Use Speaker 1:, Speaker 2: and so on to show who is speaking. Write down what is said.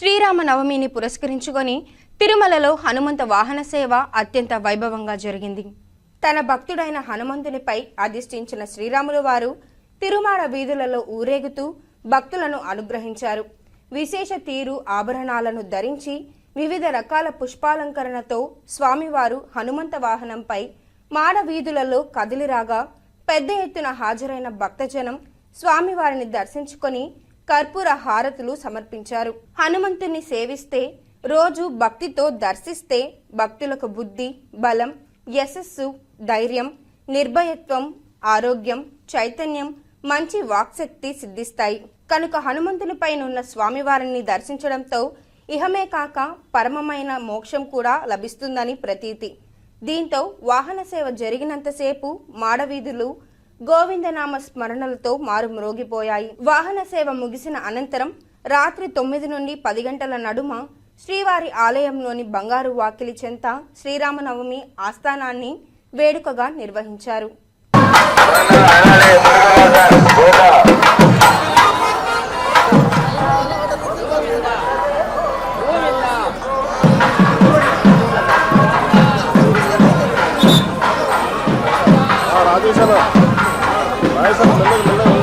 Speaker 1: శ్రీరామ నవమిని పురస్కరించుకొని తిరుమలలో హనుమంత వాహన సేవ అత్యంత వైభవంగా జరిగింది. తన భక్తుడైన హనుమంతునిపై అధిష్ఠించిన శ్రీరాములు వారు తిరుమాడ వీధులలో ఊరేగుతూ భక్తులను అనుగ్రహించారు. విశేష తీరు ఆభరణాలను ధరించి వివిధ రకాల పుష్పాలంకరణతో స్వామివారు హనుమంత వాహనంపై మాడ వీధులలో కదిలిరాగా పెద్ద ఎత్తున హాజరైన భక్తజనం స్వామివారిని దర్శించుకొని కర్పూర హారతులు సమర్పించారు. హనుమంతుని సేవిస్తే రోజు భక్తితో దర్శిస్తే భక్తులకు బుద్ధి బలం యశస్సు ధైర్యం నిర్భయత్వం ఆరోగ్యం చైతన్యం మంచి వాక్శక్తి సిద్ధిస్తాయి. కనుక హనుమంతునిపైనున్న స్వామివారిని దర్శించడంతో ఇహమే కాక పరమమైన మోక్షం కూడా లభిస్తుందని ప్రతీతి. దీంతో వాహన సేవ జరిగినంతసేపు మాడవీధులు గోవిందనామ స్మరణలతో మారుమ్రోగిపోయాయి వాహన సేవ ముగిసిన అనంతరం రాత్రి తొమ్మిది నుండి పది గంటల నడుమ శ్రీవారి ఆలయంలోని బంగారు వాకిలి చెంత శ్రీరామనవమి ఆస్థానాన్ని వేడుకగా నిర్వహించారు.
Speaker 2: ఆదేశాలు. రాయసారు మెల్లగా మెల్లగా